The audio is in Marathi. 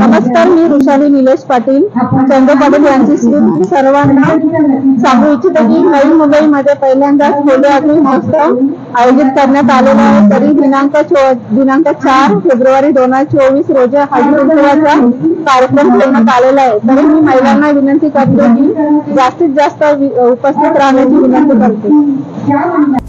नमस्कार मी वृषाली निलेश पाटील चंद्र पाटील यांची स्त्री सर्वांना सांगू इच्छितो की नवी मुंबईमध्ये पहिल्यांदाच होली अग्नी महोत्सव आयोजित करण्यात आलेला आहे. तरी दिनांक दिनांक चार फेब्रुवारी दोन हजार चोवीस रोजी हळदी कुंकवाचा कार्यक्रम ठेवण्यात आलेला आहे. तरी मी महिलांना विनंती करते की जास्तीत जास्त उपस्थित राहण्याची विनंती करते.